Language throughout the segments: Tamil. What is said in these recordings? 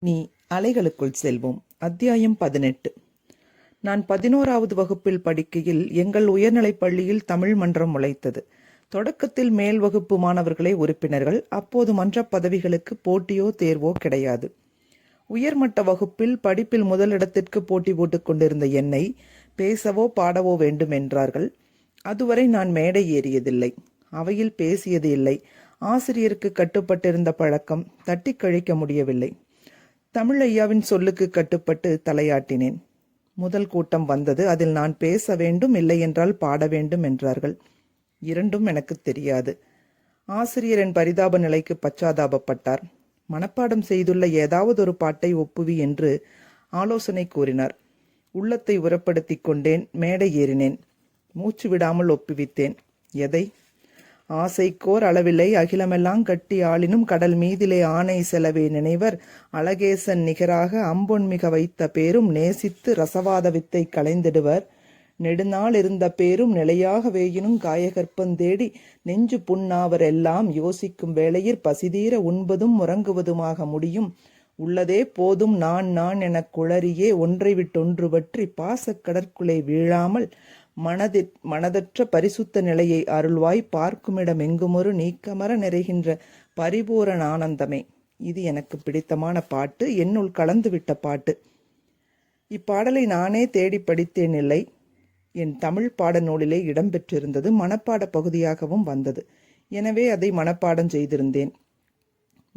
நீ அலைகளுக்குள் செல்வோம். அத்தியாயம் பதினெட்டு. நான் பதினோராவது வகுப்பில் படிக்கையில் எங்கள் உயர்நிலைப் பள்ளியில் தமிழ் மன்றம் முளைத்தது தொடக்கத்தில் மேல் வகுப்பு மாணவர்களே உறுப்பினர்கள். அப்போது மன்ற பதவிகளுக்கு போட்டியோ தேர்வோ கிடையாது. உயர்மட்ட வகுப்பில் படிப்பில் முதலிடத்திற்கு போட்டி போட்டுக் கொண்டிருந்த என்னை பேசவோ பாடவோ வேண்டும் என்றார்கள். அதுவரை நான் மேடை ஏறியதில்லை. அவையில் பேசியது இல்லை. ஆசிரியருக்கு கட்டுப்பட்டிருந்த பழக்கம் தட்டி கழிக்க முடியவில்லை. தமிழையாவின் சொல்லுக்கு கட்டுப்பட்டு தலையாட்டினேன். முதல் கூட்டம் வந்தது அதில் நான் பேச வேண்டும் இல்லை என்றால் பாட வேண்டும் என்றார்கள். இரண்டும் எனக்கு தெரியாது. ஆசிரியர் என் பரிதாப நிலைக்கு பச்சாதாபப்பட்டார். மனப்பாடம் செய்துள்ள ஏதாவது ஒரு பாட்டை ஒப்புவி என்று ஆலோசனை கூறினார். உள்ளத்தை உரப்படுத்தி கொண்டேன் மேடை ஏறினேன். மூச்சு விடாமல் ஒப்புவித்தேன். எதை? ஆசைக்கோர் அளவில்லை. அகிலமெல்லாம் கட்டி ஆளினும் கடல் மீதிலே ஆணை செலவே நினைவர். அழகேசன் நிகராக அம்பொன்மிக வைத்த பேரும் நேசித்து ரசவாத வித்தை களைந்திடுவர். நெடுநாள் இருந்த பேரும் நிலையாக வேயினும் காயகற்பந்தேடி நெஞ்சு புண்ணாவர் எல்லாம் யோசிக்கும் வேளையிற் பசிதீர உண்பதும் உறங்குவதுமாக முடியும். உள்ளதே போதும் நான் நான் எனக் குளறியே ஒன்றை விட்டொன்று பற்றி பாசக்கடற்குளே வீழாமல் மனதி மனதற்ற பரிசுத்த நிலையை அருள்வாய் பார்க்குமிடம் எங்குமொரு நீக்கமர நிறைகின்ற பரிபூரண ஆனந்தமே. இது எனக்கு பிடித்தமான பாட்டு. என்னுள் கலந்துவிட்ட பாட்டு. இப்பாடலை நானே தேடி படித்தேன் இல்லை. என் தமிழ் பாட நூலிலே இடம்பெற்றிருந்தது மனப்பாட பகுதியாகவும் வந்தது. எனவே அதை மனப்பாடம் செய்திருந்தேன்.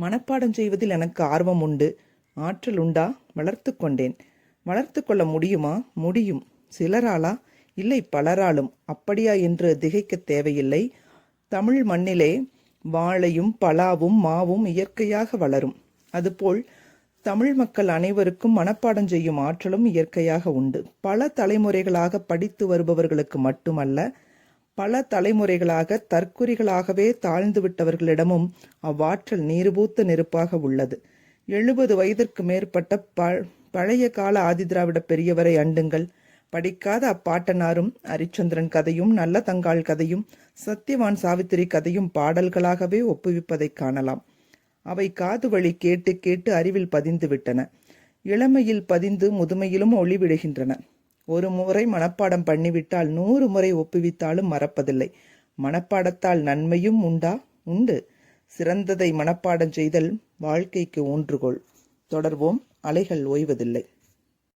மனப்பாடம் செய்வதில் எனக்கு ஆர்வம் உண்டு. ஆற்றல் உண்டா? வளர்த்து கொண்டேன். வளர்த்து கொள்ள முடியுமா? முடியும். சிலராலா இல்லை பலராலும் அப்படியா என்று திகைக்க தேவையில்லை. தமிழ் மண்ணிலே வாழையும் பலாவும் மாவும் இயற்கையாக வளரும். அதுபோல் தமிழ் மக்கள் அனைவருக்கும் மனப்பாடம் செய்யும் ஆற்றலும் இயற்கையாக உண்டு. பல தலைமுறைகளாக படித்து வருபவர்களுக்கு மட்டுமல்ல பல தலைமுறைகளாக தற்குறிகளாகவே தாழ்ந்து விட்டவர்களிடமும் அவ்வாற்றல் நீர்பூத்த நெருப்பாக உள்ளது. எழுபது வயதிற்கு மேற்பட்ட ப பழைய கால ஆதிதிராவிட பெரியவரை அண்டுங்கள். படிக்காத அப்பாட்டனாரும் அரிச்சந்திரன் கதையும் நல்ல தங்காள் கதையும் சத்தியவான் சாவித்திரி கதையும் பாடல்களாகவே ஒப்புவிப்பதைக் காணலாம். அவை காது வழி கேட்டு கேட்டு அறிவில் பதிந்து விட்டன. இளமையில் பதிந்து முதுமையிலும் ஒளிவிடுகின்றன. ஒரு முறை மனப்பாடம் பண்ணிவிட்டால் நூறு முறை ஒப்புவித்தாலும் மறப்பதில்லை. மனப்பாடத்தால் நன்மையும் உண்டா? உண்டு. சிறந்ததை மனப்பாடம் செய்தல் வாழ்க்கைக்கு ஊன்றுகோல். தொடர்வோம். அலைகள் ஓய்வதில்லை.